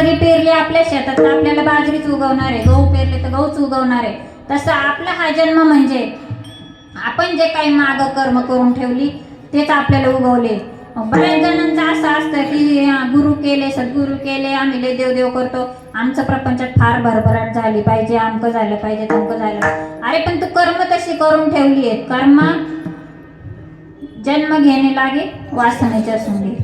बाजरी पेरली आपल्या शेतात तर आपल्याला बाजरीच उगवणार आहे. गहू पेरले तर गहूच उगवणार आहे. तसं आपला हा जन्म म्हणजे आपण जे काही माग कर्म करून ठेवली तेच आपल्याला उगवले. बऱ्याच जणांचं असं असतं की गुरु केले सद्गुरू केले आम्ही लय देव देव करतो. आमचं प्रपंचात फार भरभराट झाली पाहिजे आमकं झालं पाहिजे तमकं झालं अरे पण तू कर्म तशी करून ठेवली आहे कर्म जन्म घेणे लागे वासनेच्या सुंदी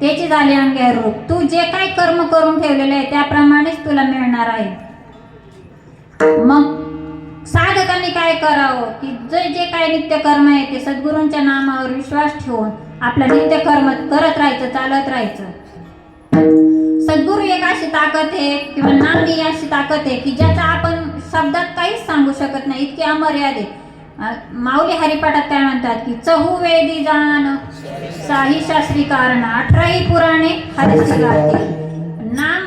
त्याची झाली अंगे रूप तू जे काय कर्म करून ठेवलेले आहे त्याप्रमाणेच तुला मिळणार आहे. मग साधकांनी काय करावं? की जे जे काय नित्य कर्म आहे ते सद्गुरूंच्या नामावर विश्वास ठेवून आपलं नित्य कर्म करत राहायचं चालत राहायचं. सद्गुरू एक अशी ताकद आहे किंवा नाम ही अशी ताकद आहे की ज्याचा आपण शब्दात काहीच सांगू शकत नाही इतकी अमर्यादित आहे. माऊली हरिपाठात काय म्हणतात की चहू वेदी जाण साही शास्त्री कारण अठराही पुराणे हरिसी नाम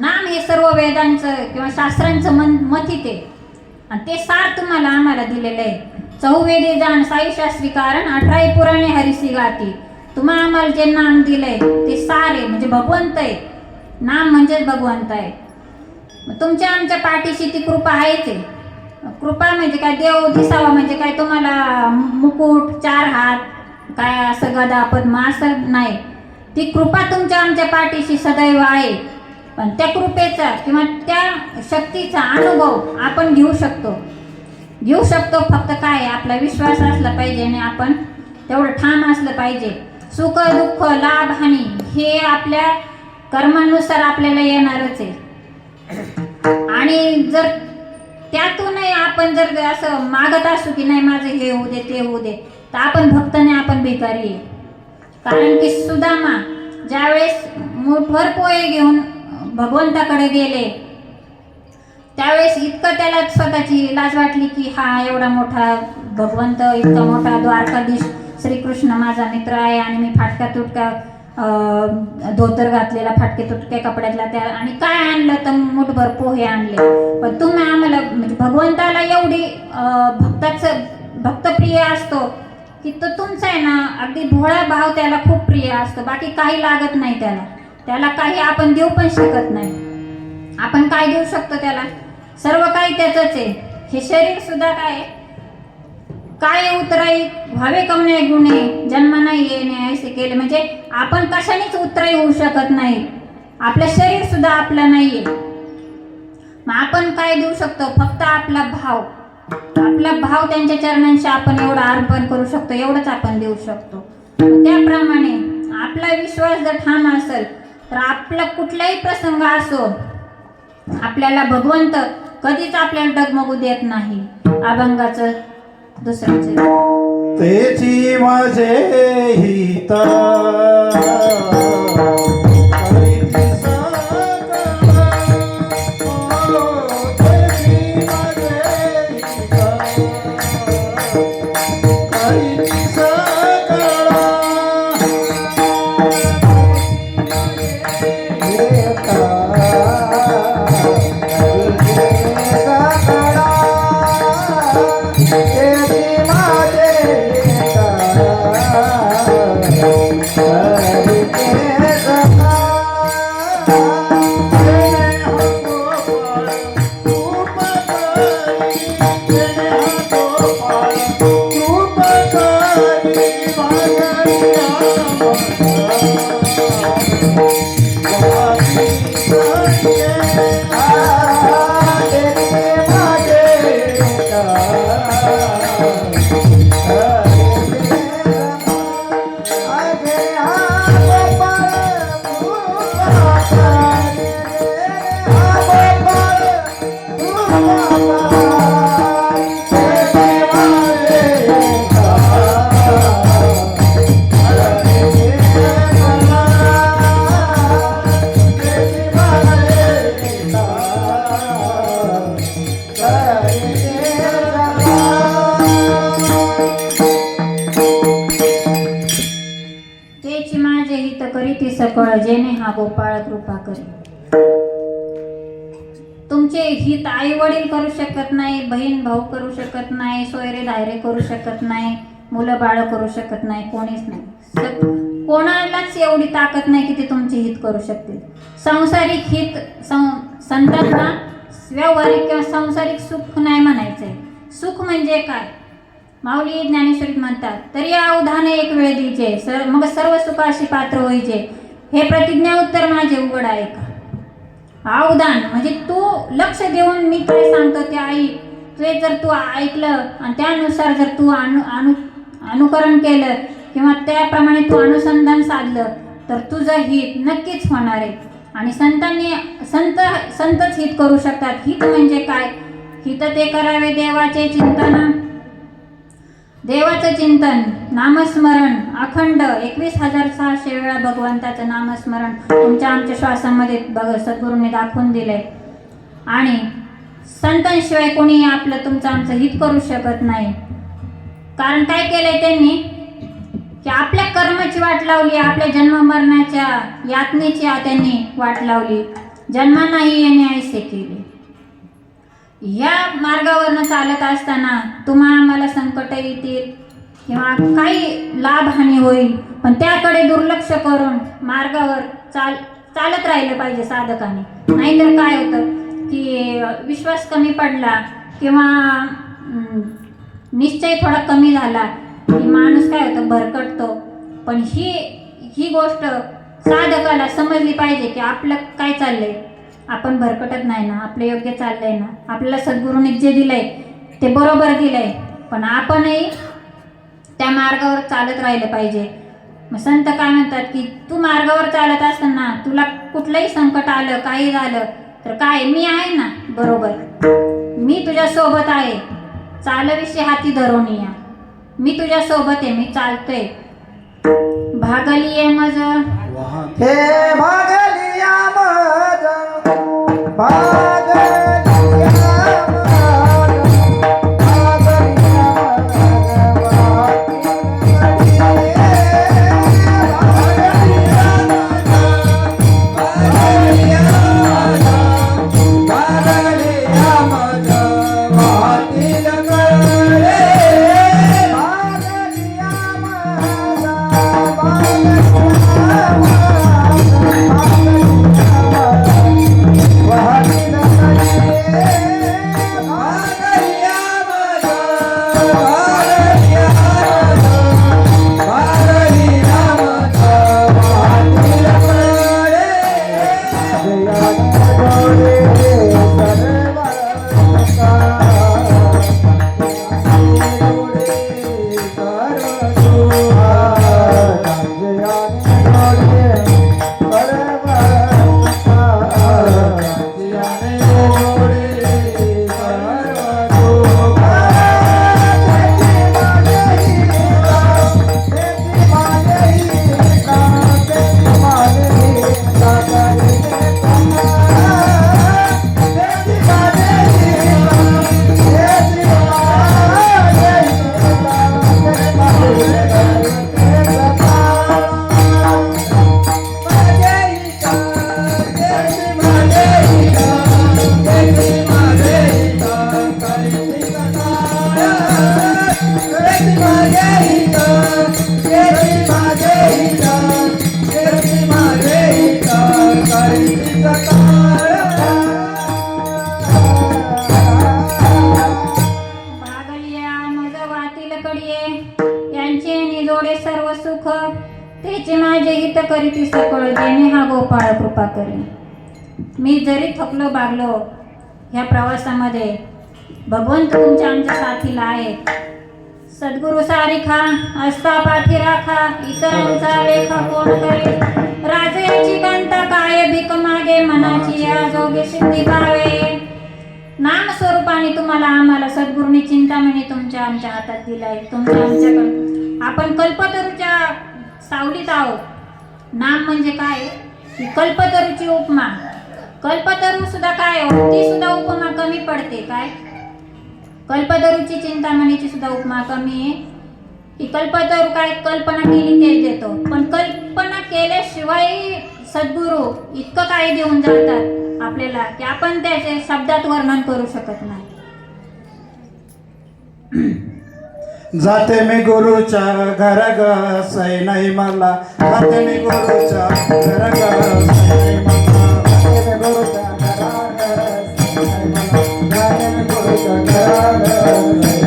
नाम हे सर्व वेदांचं किंवा शास्त्रांचं मन मथित आहे आणि ते सार तुम्हाला आम्हाला दिलेलं आहे. चौवेदी जाण साई शास्त्री कारण अठराही पुराणे हरिसी गाती तुम्हा आम्हाला जे नाम दिलंय ते सार आहे म्हणजे भगवंत आहे. नाम म्हणजेच भगवंत आहे. मग तुमच्या आमच्या पाठीशी ती कृपा आहेच आहे. कृपा म्हणजे काय देव दिसावा म्हणजे काय तुम्हाला मुकुट चार हात काय असं गदा पद्म असं नाही. ती कृपा तुमच्या आमच्या पाठीशी सदैव आहे. पण त्या कृपेचा किंवा त्या शक्तीचा अनुभव आपण घेऊ शकतो. घेऊ शकतो फक्त काय आपला विश्वास असला पाहिजे आणि आपण तेवढं ठाम असलं पाहिजे. सुख दुःख लाभ हानी हे आपल्या कर्मानुसार आपल्याला येणारच आहे. आणि जर त्यातूनही आपण जर असं मागत असू की नाही माझं हे होऊ दे ते होऊ दे तर आपण भक्त नाही आपण भिकारी. कारण की सुदामा ज्यावेळेस मुठभर पोहे घेऊन भगवंताकडे गेले त्यावेळेस इतकं त्याला स्वतःची लाज वाटली की हा एवढा मोठा भगवंत इतका मोठा द्वारकाधीश श्रीकृष्ण माझा मित्र आहे आणि मी फाटका तुटका धोतर घातलेला फाटके तुटके कपड्यातला त्या आणि काय आणलं तर मुठभर पोहे आणले. पण तुम्ही आम्हाला म्हणजे भगवंताला एवढी भक्ताचं भक्तप्रिय असतो की तो तुमचा आहे ना अगदी भोळा भाव त्याला खूप प्रिय असतो. बाकी काही लागत नाही त्याला. त्याला काही आपण देऊ पण शकत नाही. आपण काय देऊ शकतो त्याला? सर्व काही त्याचंच आहे. हे शरीर सुद्धा काय आहे? काय उतराई व्हावे कमने गुणे जन्म नाही येणे असे केले. म्हणजे आपण कशानेच उतराई होऊ शकत नाही. आपलं शरीर सुद्धा आपलं नाहीये. मग आपण काय देऊ शकतो? फक्त आपला भाव. आपला भाव त्यांच्या चरणांशी आपण एवढा अर्पण करू शकतो एवढंच आपण देऊ शकतो. त्याप्रमाणे आपला विश्वास जर ठाम असेल तर आपला कुठलाही प्रसंग असो आपल्याला भगवंत कधीच आपल्याला डगमगू देत नाही. अभंगाचं दुसऱ्याचं. तेची माझे हिता करीती सकळ जेणे हा गोपाळ कृपा करी. तुमचे हित आई वडील करू शकत नाही बहीण भाऊ करू शकत नाही सोयरे धायरे करू शकत नाही मुलं बाळ करू शकत नाही कोणीच नाही. कोणालाच एवढी ताकद नाही की ते तुमचे हित करू शकतील. सांसारिक हित संतांना व्यावहारिक किंवा सांसारिक सुख नाही म्हणायचंय. सुख म्हणजे काय? माऊली ज्ञानेश्वरीत म्हणतात तरी अवधान एक वेळ दिजे सर मग सर्व सुखाशी पात्र होईजे. हे प्रतिज्ञा उत्तर माझे उघड आहे का? अवधान म्हणजे तू लक्ष देऊन मी काय सांगतो ते ऐक ते जर तू ऐकलं आणि त्यानुसार जर तू अनु अनु अनुकरण केलं किंवा त्याप्रमाणे तू अनुसंधान साधलं तर तुझं हित नक्कीच होणार आहे. आणि संतांनी संत संतच हित करू शकतात. हित म्हणजे काय? हित ते करावे देवाचे चिंतन. देवाचं चिंतन नामस्मरण अखंड. एकवीस हजार सहाशे वेळा भगवंताचं नामस्मरण तुमच्या आमच्या श्वासामध्ये बघ सद्गुरूंनी दाखवून दिले आणि संतांशिवाय कोणी आपलं तुमचं आमचं हित करू शकत नाही. कारण काय केलंय त्यांनी? की आपल्या कर्माची वाट लावली आपल्या जन्म मरणाच्या यातनेची त्यांनी वाट लावली. जन्मानाही याने ऐसे केले. या मार्गावरनं चालत असताना तुम्हा आम्हाला संकट येतील किंवा काही लाभहानी होईल पण त्याकडे दुर्लक्ष करून मार्गावर चाल चालत राहिलं पाहिजे साधकाने. नाहीतर काय होतं की विश्वास कमी पडला किंवा निश्चय थोडा कमी झाला. की माणूस काय होतं भरकटतो. पण ही ही गोष्ट साधकाला समजली पाहिजे की आपलं काय चाललंय. आपण भरकटत नाही ना आपलं योग्य चाललंय ना. आपल्याला सद्गुरूने जे दिलंय ते बरोबर दिलंय. पण आपणही त्या मार्गावर चालत राहिलं पाहिजे. मग संत काय म्हणतात की तू मार्गावर चालत असताना तुला कुठलंही संकट आलं काही झालं तर काय? मी आहे ना. बरोबर. मी तुझ्या सोबत आहे. चालविषयी हाती धरून या. मी तुझ्या सोबत आहे मी चालतोय. भागली आहे मज हे भागली मज राखा इतरांचा लेख कोण करेल? राजाची कांता काय भिक मागे मनाची आजोगे सिद्धी पावे. नाम स्वरूपाने तुम्हाला आम्हाला सद्गुरूंनी चिंतामणी तुमच्या आमच्या हातात दिलाय. तुमच्या आमच्याकडे आपण कल्पतरूच्या सावलीत आहोत. नाम म्हणजे काय? की कल्पतरूची उपमा. कल्पतरू सुद्धा काय हो? ती सुद्धा उपमा कमी पडते काय? कल्पतरूची चिंतामणीची सुद्धा उपमा कमी आहे की कल्पतरू काय? कल्पना केली तेच देतो. पण कल्पना केल्याशिवाय सद्गुरू इतकं काही देऊन जातात आपल्याला की आपण त्याचे शब्दात वर्णन करू शकत नाही. जाते मी गुरुच्या घर ग सै नाही मला. जाते मी गुरुच्या घर ग सै नाही मला. जाते मी गुरुच्या घर ग सै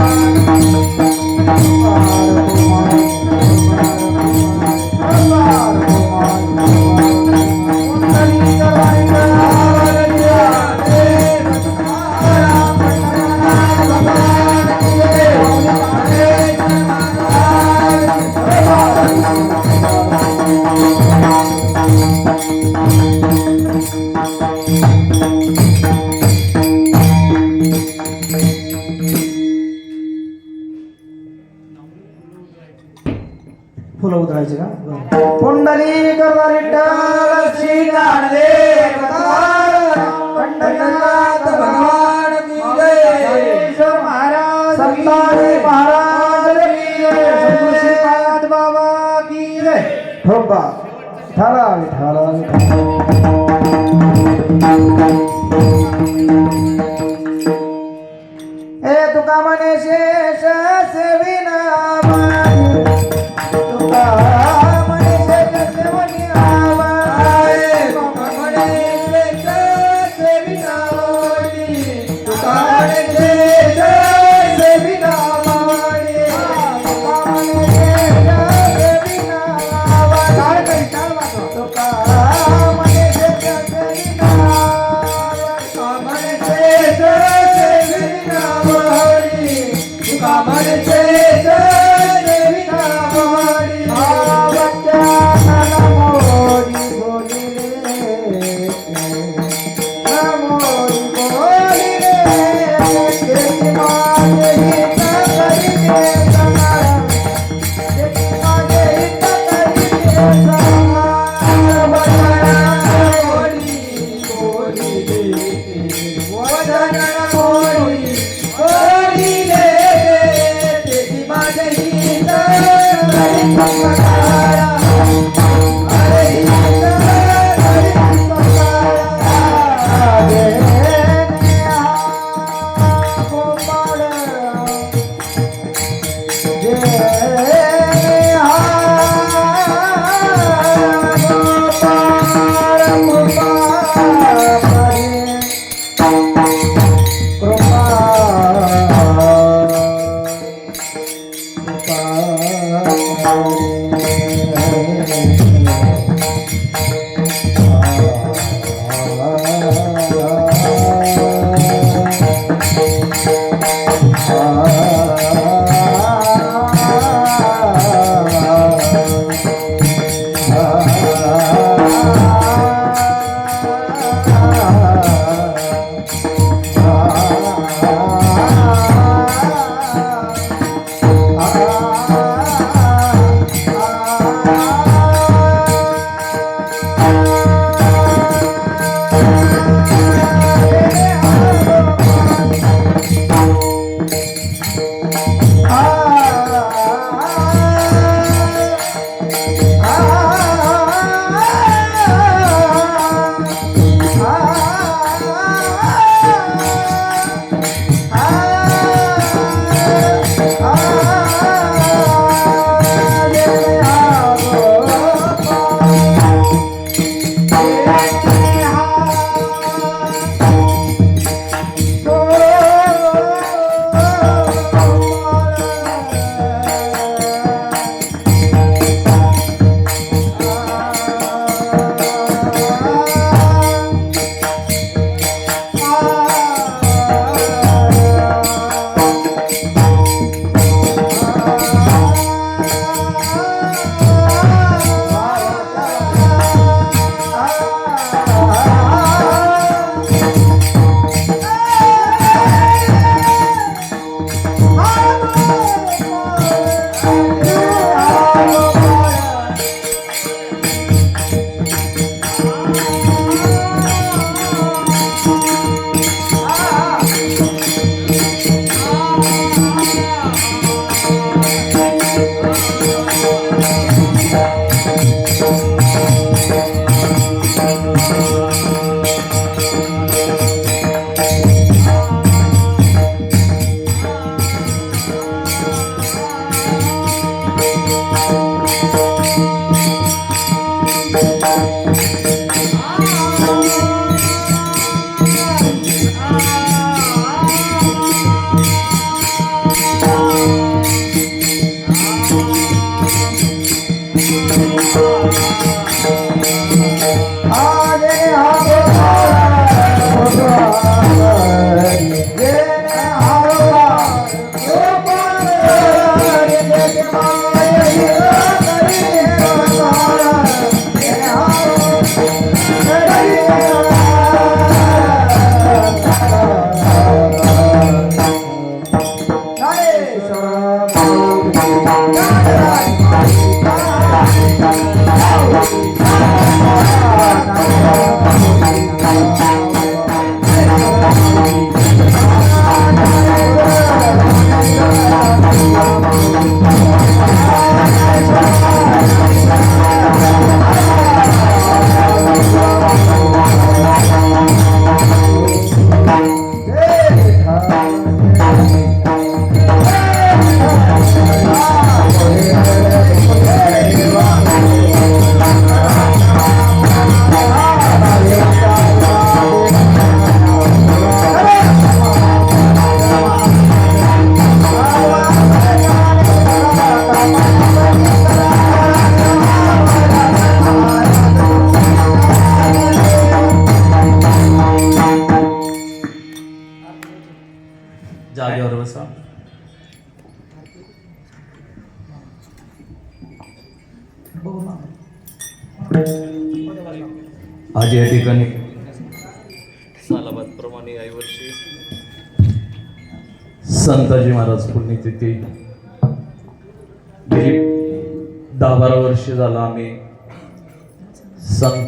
Thank you. হোব্বা ধারায় ধারায় এ তো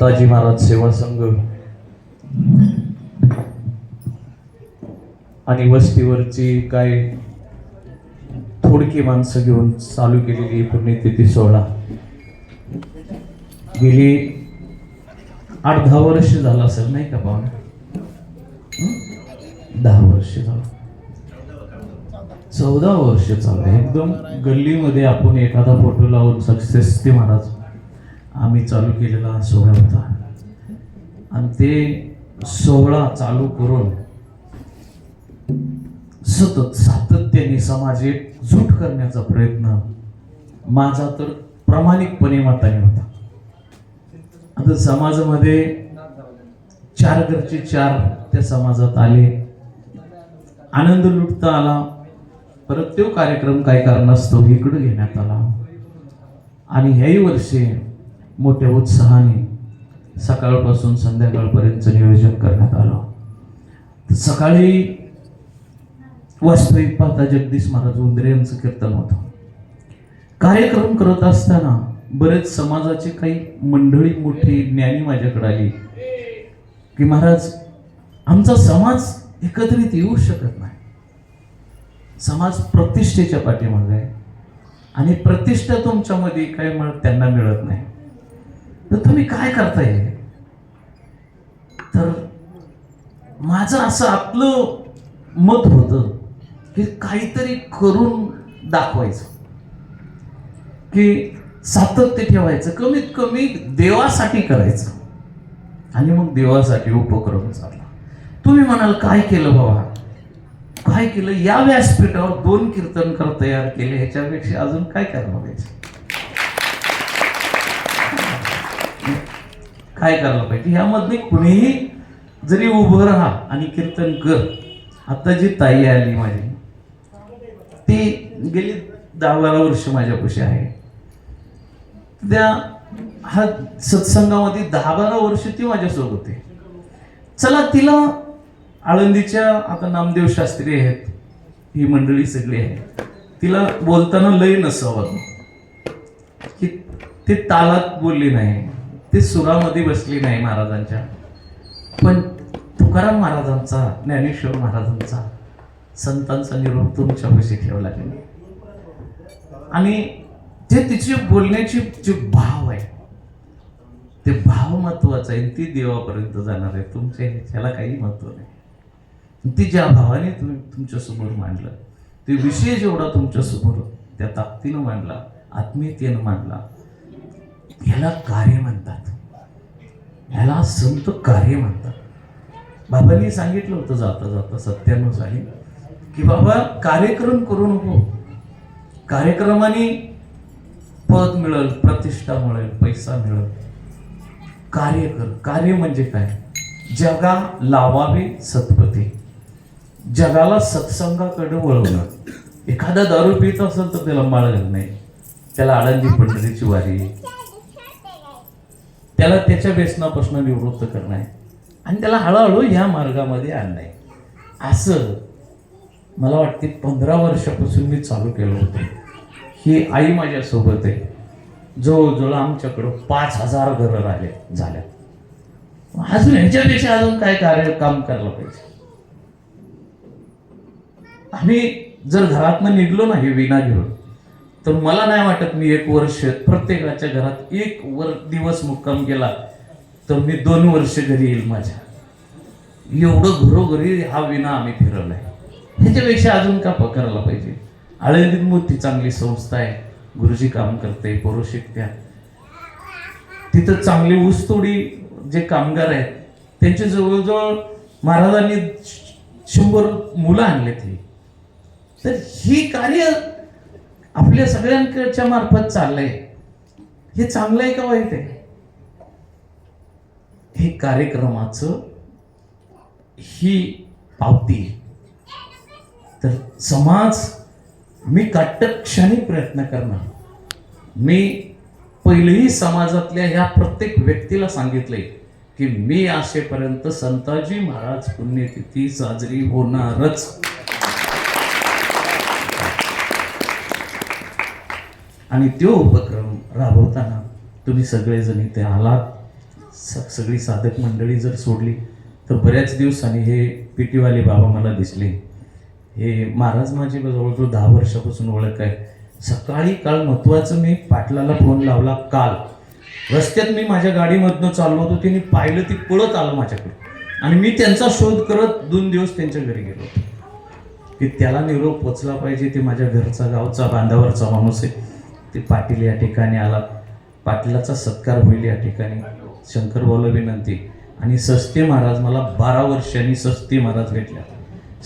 संताजी महाराज सेवा संघ. आणि वस्तीवरची काय थोडकी माणसं घेऊन चालू केलेली पुण्यतिथी सोहळा. गेली आठ दहा वर्ष झालं असेल नाही का पाहुणे दहा वर्ष झालं. चौदा वर्ष चालू आहे. एकदम गल्लीमध्ये आपण एखादा फोटो लावून सक्सेस ते महाराज आम्ही चालू केलेला सोहळा होता. आणि ते सोहळा चालू करून सतत सातत्याने समाज एकजूट करण्याचा प्रयत्न माझा तर प्रामाणिकपणे मताने होता. आता समाजामध्ये चार घरचे चार त्या समाजात आले. आनंद लुटता आला. परत तो कार्यक्रम काय असतो इकडं घेण्यात आला. आणि ह्याही वर्षी मोठ्या उत्साहाने सकाळपासून संध्याकाळपर्यंत नियोजन करण्यात आलं. तर सकाळी वास्तविक पाहता जगदीश महाराज उंदरे यांचं कीर्तन होतं. कार्यक्रम करत असताना बरेच समाजाचे काही मंडळी मोठी ज्ञानी माझ्याकडे आली. की महाराज आमचा समाज एकत्रित येऊ शकत नाही. समाज प्रतिष्ठेच्या पाठीमागे आहे. आणि प्रतिष्ठा तुमच्यामध्ये काय मिळत त्यांना मिळत नाही. तर तुम्ही काय करताय? तर माझं असं आपलं मत होतं की काहीतरी करून दाखवायचं. की सातत्य ठेवायचं कमीत कमी देवासाठी करायचं. आणि मग देवासाठी उपक्रम चालला. तुम्ही म्हणाल काय केलं बाबा? काय केलं? या व्यासपीठावर दोन कीर्तनकार तयार केले ह्याच्यापेक्षा अजून काय करावं पाहिजे काय करायला पाहिजे? ह्यामध्ये कुणीही जरी उभं राहा आणि कीर्तन कर आता जी ताई आली माझी ती गेली दहा बारा वर्ष माझ्यापाशी आहे. त्या हा सत्संगामध्ये दहा बारा वर्ष ती माझ्यासोबत आहे. चला तिला आळंदीच्या आता नामदेव शास्त्री आहेत ही मंडळी सगळी आहे तिला बोलताना लय नसावं. की ते तालात बोलली नाही. ते सुरामध्ये बसली नाही महाराजांच्या. पण तुकाराम महाराजांचा ज्ञानेश्वर महाराजांचा संतांचा निरोप तुमच्यापाशी ठेवला त्यांनी आणि जे तिचे बोलण्याचे जे भाव आहे ते भाव महत्वाचं आहे. ती देवापर्यंत जाणार आहे. तुमच्या ह्याला काही महत्त्व नाही. ती ज्या भावाने तुम्ही तुमच्यासमोर मांडलं ते विषय जेवढा तुमच्यासमोर त्या ताकदीनं मांडला आत्मीयतेनं मांडला ह्याला कार्य म्हणतात. ह्याला संत कार्य म्हणतात. बाबांनी सांगितलं होतं जाता जाता सत्यानुसार की बाबा कार्यक्रम करू नको. कार्यक्रमाने पद मिळेल प्रतिष्ठा मिळेल पैसा मिळेल. कार्य कर. कार्य म्हणजे काय? जगा लावावे सतपती जगाला सत्संगाकडे वळवणं. एखादा दारू पित असेल तर त्याला माळ घालणे. नाही त्याला आळंदी पंढरीची वारी. त्याला त्याच्या व्यसनापासून निवृत्त करणं आहे. आणि त्याला हळूहळू ह्या मार्गामध्ये आणणं आहे. असं मला वाटते पंधरा वर्षापासून मी चालू केलं होतं. ही आई माझ्यासोबत आहे. जवळजवळ आमच्याकडं पाच हजार घरं राहिले झाल्या अजून ह्याच्यापेक्षा अजून काय कार्य काम करायला पाहिजे? आम्ही जर घरातनं निघलो ना हे विना घेऊन तर मला नाही वाटत मी एक वर्ष प्रत्येकाच्या घरात एक वर दिवस मुक्काम केला तर मी दोन वर्ष घरी येईल माझ्या. एवढं घरोघरी हा विना आम्ही फिरवलाय. ह्याच्यापेक्षा अजून का प- करायला पाहिजे? आळंदीत मोठी चांगली संस्था आहे. गुरुजी काम करते पोरं शिकत्या. तिथं चांगली ऊसतोडी जे कामगार आहेत त्यांचे जवळजवळ महाराजांनी शंभर मुलं आणले ते तर ही कार्य आपल्या सगळ्यांकडच्या मार्फत चाललंय. हे चांगलं आहे का वाईट आहे? हे कार्यक्रमाचं ही पावती तर समाज मी काटक्षणी प्रयत्न करणार. मी पहिलेही समाजातल्या ह्या प्रत्येक व्यक्तीला सांगितलंय की मी असेपर्यंत संताजी महाराज पुण्यतिथी साजरी होणारच. आणि तो उपक्रम राबवताना तुम्ही सगळेजण इथे आलात. स- सगळी साधक मंडळी जर सोडली तर बऱ्याच दिवसांनी हे पिटीवाले बाबा मला दिसले. हे महाराज माझी जवळजवळ दहा वर्षापासून ओळख आहे. सकाळी काल महत्वाचं मी पाटलाला फोन लावला काल. रस्त्यात मी माझ्या गाडीमधनं चाललो होतो तिने पाहिलं ती पळत आलं माझ्याकडे. आणि मी त्यांचा शोध करत दोन दिवस त्यांच्या घरी गेलो होतो. की त्याला निरोप पोचला पाहिजे ते माझ्या घरचा गावचा बांधावरचा माणूस आहे. ते पाटील या ठिकाणी आला. पाटलाचा सत्कार होईल या ठिकाणी. शंकर भाऊला विनंती. आणि सस्ते महाराज मला बारा वर्षांनी सस्ते महाराज भेटल्या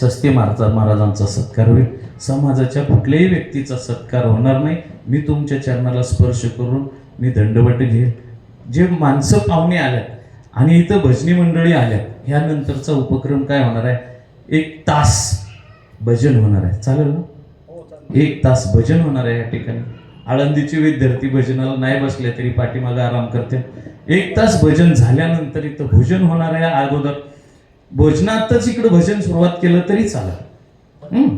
सस्ते महाराज महाराजांचा सत्कार होईल. समाजाच्या कुठल्याही व्यक्तीचा सत्कार होणार नाही. मी तुमच्या चरणाला स्पर्श करून मी दंडवट घेईल. जे माणसं पाहुणे आल्यात आणि इथं भजनी मंडळी आल्यात ह्यानंतरचा उपक्रम काय होणार आहे? एक तास भजन होणार आहे. चालेल ना? एक तास भजन होणार आहे या ठिकाणी. आळंदीचे विद्यार्थी भजनाला नाही बसले तरी पाठीमागे आराम करते एक तास भजन झाल्यानंतर इथं भोजन होणार आहे अगोदर. भोजनातच इकडं भजन सुरुवात केलं तरी चालेल. हम्म?